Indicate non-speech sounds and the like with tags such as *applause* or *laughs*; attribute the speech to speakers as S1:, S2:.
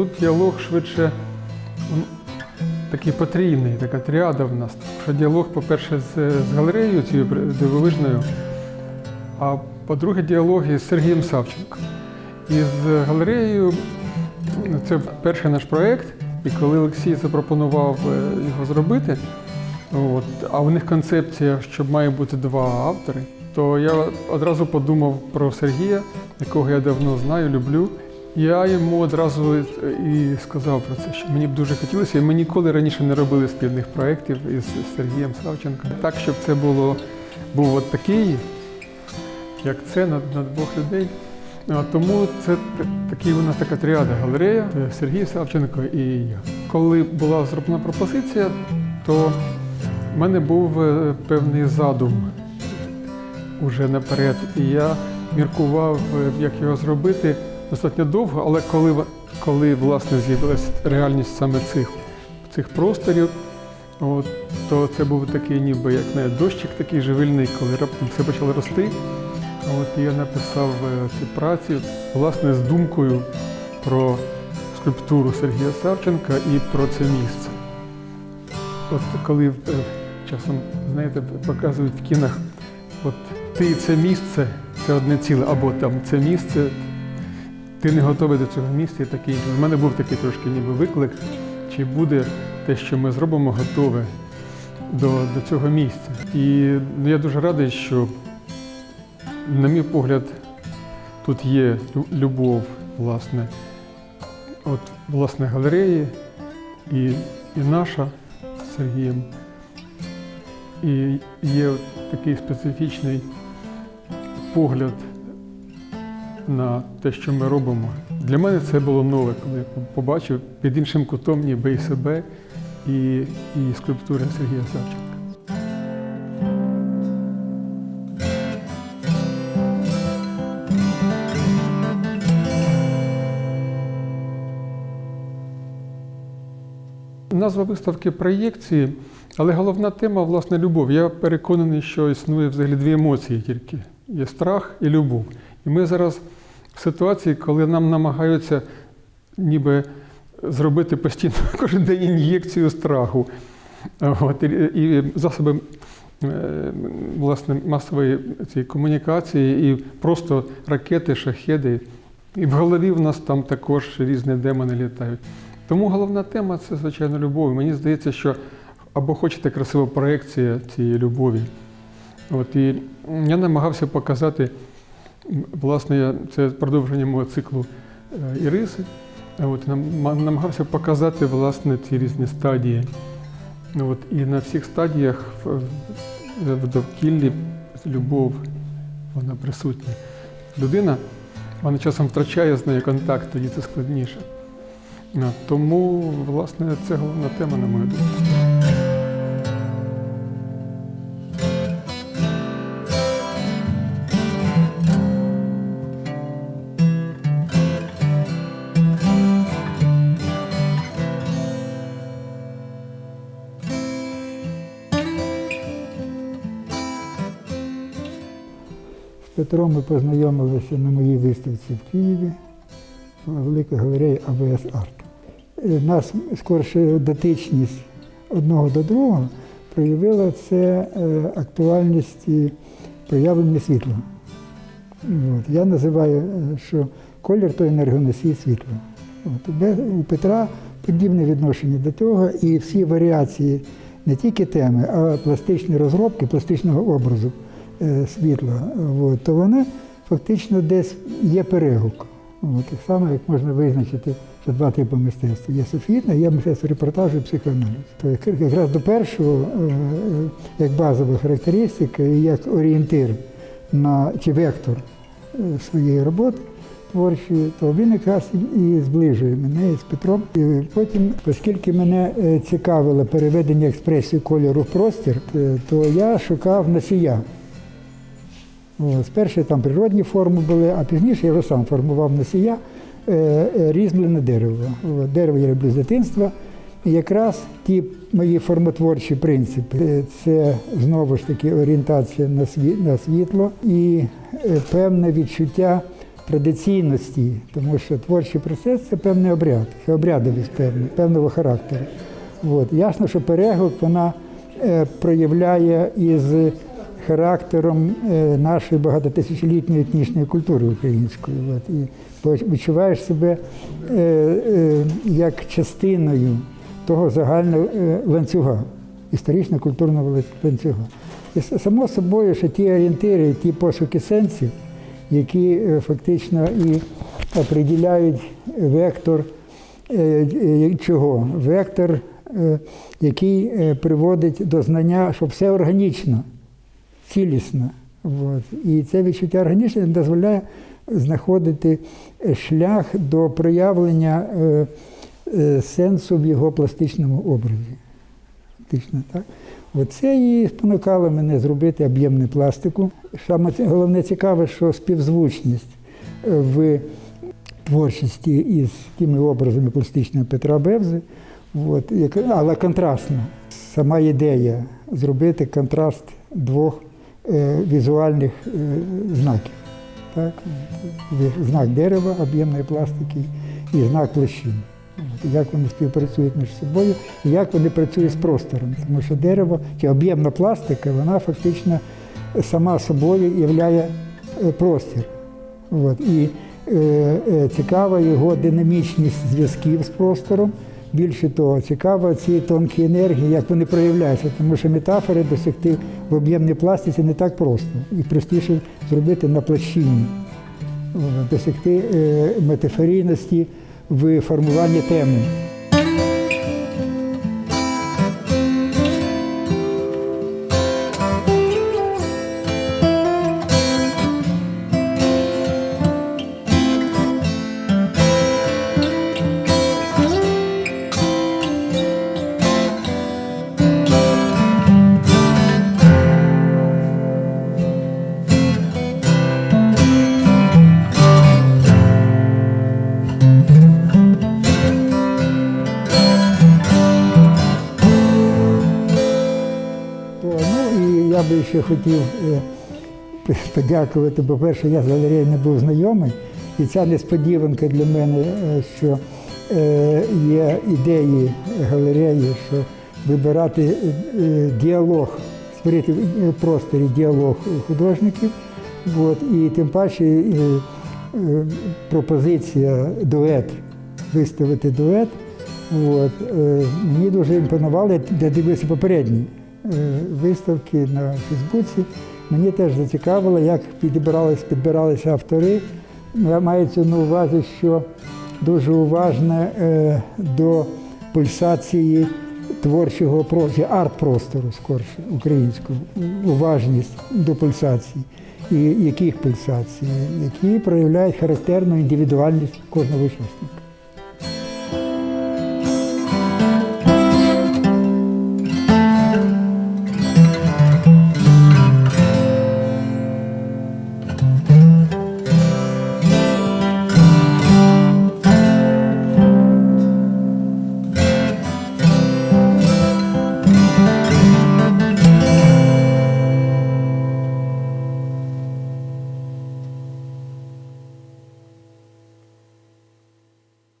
S1: тут діалог швидше такий потрійний, така тріада в нас. Що діалог, по-перше, з, з галереєю цією дивовижною, а по-друге, діалог із Сергієм Савченко. І з галереєю це перший наш проєкт, і коли Олексій запропонував е, його зробити, от, а у них концепція, що має бути два автори, то я одразу подумав про Сергія, якого я давно знаю, люблю. Я йому одразу і сказав про це, що мені б дуже хотілося, і ми ніколи раніше не робили спільних проєктів із Сергієм Савченком. Так, щоб це було був от такий, як це на, на двох людей. А Тому це такий у нас така тріада галерея е, Сергій Савченко і я. Коли була зроблена пропозиція, то в мене був е, певний задум уже наперед, і я міркував, е, як його зробити достатньо довго, але коли, коли власне з'явилася реальність саме цих, цих просторів, от, то це був такий ніби як не дощик такий живильний, коли раптом все почало рости. От я написав е, ці праці власне з думкою про скульптуру Сергія Савченка і про це місце. От коли е, часом, знаєте, показують в кінах, от ти це місце це одне ціле, або там це місце, ти не готовий до цього місця інше. У мене був такий трошки ніби виклик, чи буде те, що ми зробимо, готове до, до цього місця. І ну, я дуже радий, що на мій погляд, тут є любов, власне, от, власне, галереї і, і наша з Сергієм. І є такий специфічний погляд на те, що ми робимо. Для мене це було нове, коли я побачив під іншим кутом ніби і себе, і, і скульптури Сергія Савченка. Назва виставки проєкції, але головна тема власне любов. Я переконаний, що існує взагалі дві емоції тільки: є страх і любов. І ми зараз в ситуації, коли нам намагаються ніби зробити постійно *laughs* кожен день ін'єкцію страху. От, і, засоби е, власне, масової цієї комунікації, і просто ракети, шахеди. І в голові в нас там також різні демони літають. Тому головна тема це, звичайно, любов. Мені здається, що або хочете красива проекція цієї любові. От, і я намагався показати, власне, це продовження мого циклу е, Іриси. От, намагався показати власне ці різні стадії. От, і на всіх стадіях в довкіллі любов, вона присутня. Людина, вона часом втрачає з нею контакт, тоді це складніше. Тому, власне, це головна тема, на мою думку.
S2: Петром ми познайомилися на моїй виставці в Києві, велика галерея АВС Арт. Е, Нас скорше дотичність одного до другого проявила це е, актуальність проявлення світла. От. Я називаю, е, що колір то енергоносій світла. От. У Петра подібне відношення до того і всі варіації не тільки теми, а пластичні розробки, пластичного образу світла, от, то вона фактично десь є перегук. От, так само, як можна визначити, що два типи мистецтва. Є софітне, є мистецтво репортажу і психоаналіз. То якраз до першого, е, е, як базова характеристика і як орієнтир на чи вектор е, своєї роботи творчої, то він якраз і- зближує мене із Петром. І потім, оскільки мене е, цікавило переведення експресії кольору в простір, е, то я шукав носія. Спершу там природні форми були, а пізніше я вже сам формував носія е, е, різьблене дерево. Дерево я люблю з дитинства. І якраз ті мої формотворчі принципи е, це знову ж таки орієнтація на сві- на світло і певне відчуття традиційності, тому що творчий процес це певний обряд, це обрядовість певна, певного характеру. От. Ясно, що перегук вона проявляє із характером е, нашої багатотисячолітньої етнічної культури української. От. І відчуваєш себе е, е, як частиною того загального ланцюга, історично-культурного ланцюга. І само собою, що ті орієнтири, ті пошуки сенсів, які фактично і определяють вектор чого? Вектор, який приводить до знання, що все органічно, цілісно. От. І це відчуття органічності дозволяє знаходити е, шлях до проявлення е, е, сенсу в його пластичному образі. Фактично, так? Оце і спонукало мене зробити об'ємну пластику. Саме головне цікаве, що співзвучність е, в творчості із тими образами пластичного Петра Бевзи, от, але контрастно. Сама ідея зробити контраст двох візуальних е, знаків. Так? Знак дерева, об'ємної пластики і знак площини. Як вони співпрацюють між собою, і як вони працюють з простором. Тому що дерево чи об'ємна пластика, вона фактично сама собою являє е, простір. От. І е, е, цікава його динамічність зв'язків з простором. Більше того, цікаво ці тонкі енергії, як вони проявляються, тому що метафори досягти в об'ємній пластиці не так просто. І простіше зробити на площині, досягти е, метафорійності в формуванні теми. Я би ще хотів е, подякувати, бо перше, я з галереєю не був знайомий, і ця несподіванка для мене, е, що е, є ідеї галереї, що вибирати діалог, створити в просторі діалог художників. От, і тим паче пропозиція дует, виставити дует. От, мені дуже імпонували, де дивився попередні е, виставки на Фейсбуці. Мені теж зацікавило, як підбирались, підбиралися автори. Я маю це на увазі, що дуже уважне е, до пульсації творчого простору, арт-простору, скорше, українського, уважність до пульсації. І яких пульсацій, які проявляють характерну індивідуальність кожного учасника.